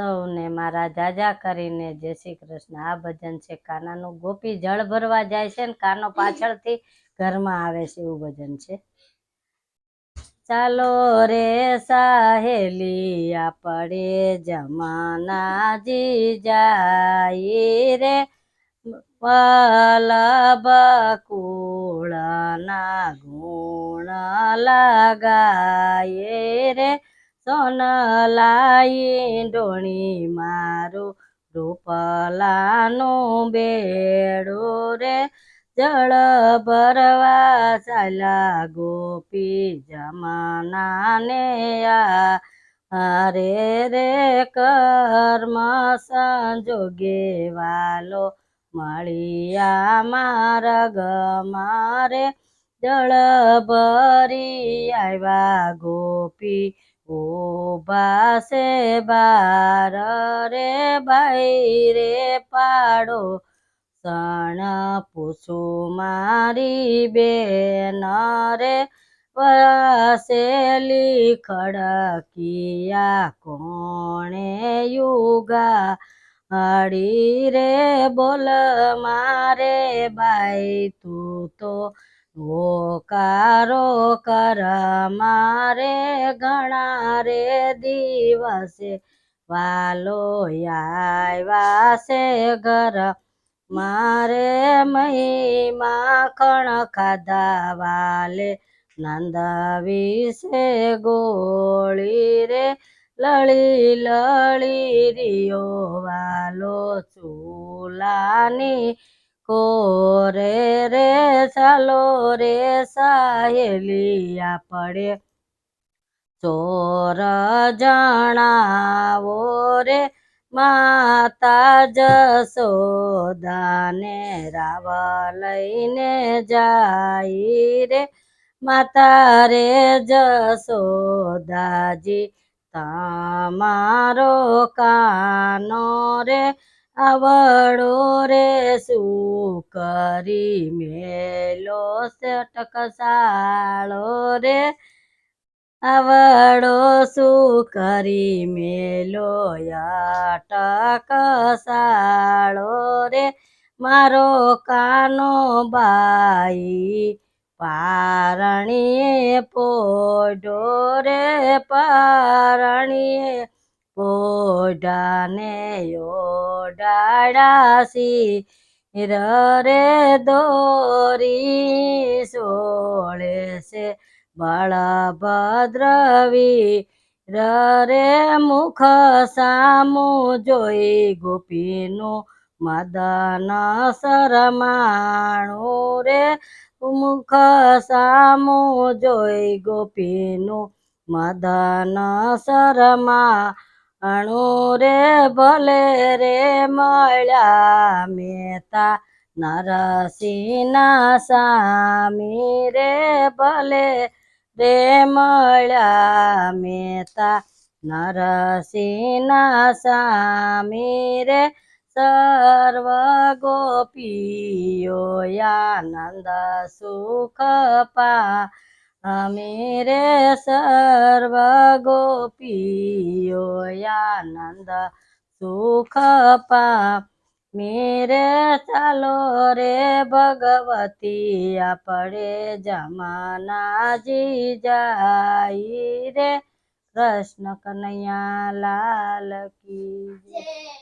સૌને મારા જાજા કરીને જય શ્રી કૃષ્ણ. આ ભજન છે કાનાનું. ગોપી જળ ભરવા જાય છે ને કાનો પાછળથી ઘરમાં આવે છે એવું ભજન છે. ચાલો રે સાહેલી, આપણે જમાનાજી જાય રે. વલ્લભ ગુણ લગાય રે. સોનલાઈ ડોણી મારું રૂપલાનું બેડો રે. જળ ભરવા ચાલ્યા ગોપી જમાનાને આ અરે રે. કર્મ સંજોગે વાલો મળિયા મારે. જળ ભરી આવ્યા ગોપી ઊભા છે બાર રે ભાઈ રે પાડો. સણ પૂછું મારી બેન રે વસેલી ખડકિયા કોણે યુગા હડી રે બોલ મારે ભાઈ તું તો હોકારો કર, મારે ઘણા રે દિવસે વાલો આવ્યા છે ઘર. મારે મહી માખણ ખાધા વાલે નંદવી છે ગોળી રે. લળી લળી રિયો વાલો ચૂલાની કોરે રે ચાલો રે સાહેલી પડે. ચોર જણાવો રે માતા જસોદાને રાવ લઈને જાય રે. માતા રે જસોદાજી તમારો કાનો રે આવડો રે, શું કરી મેલો ટકસાળો રે? આવડો શું કરી મેલો ટકસાળો રે? મારો કાનો બાઈ પારણીએ પોડો રે, પારણીએ પોઢાને ઓડાડાસી રે દોરી સોળે છે બળભદ્રવી રે મુખ સામું જોઈ ગોપીનું મદન શરમાણું રે, મુખ સામું જોઈ ગોપીનું મદન શરમાણું રે ભલે રે મળ્યા મેતા નરસિંહના સામી રે ભલે રે મળ્યા મેતા નરસિંહના સામી રે સર્વ ગોપીઓ આનંદ સુખ પા અમે રે સર્વ ગોપીઓ આનંદ, સુખ પા મેરે ચાલો રે ભગવતી, આપણે જમાનાજી જાય રે કૃષ્ણ કનૈયા લાલ કી.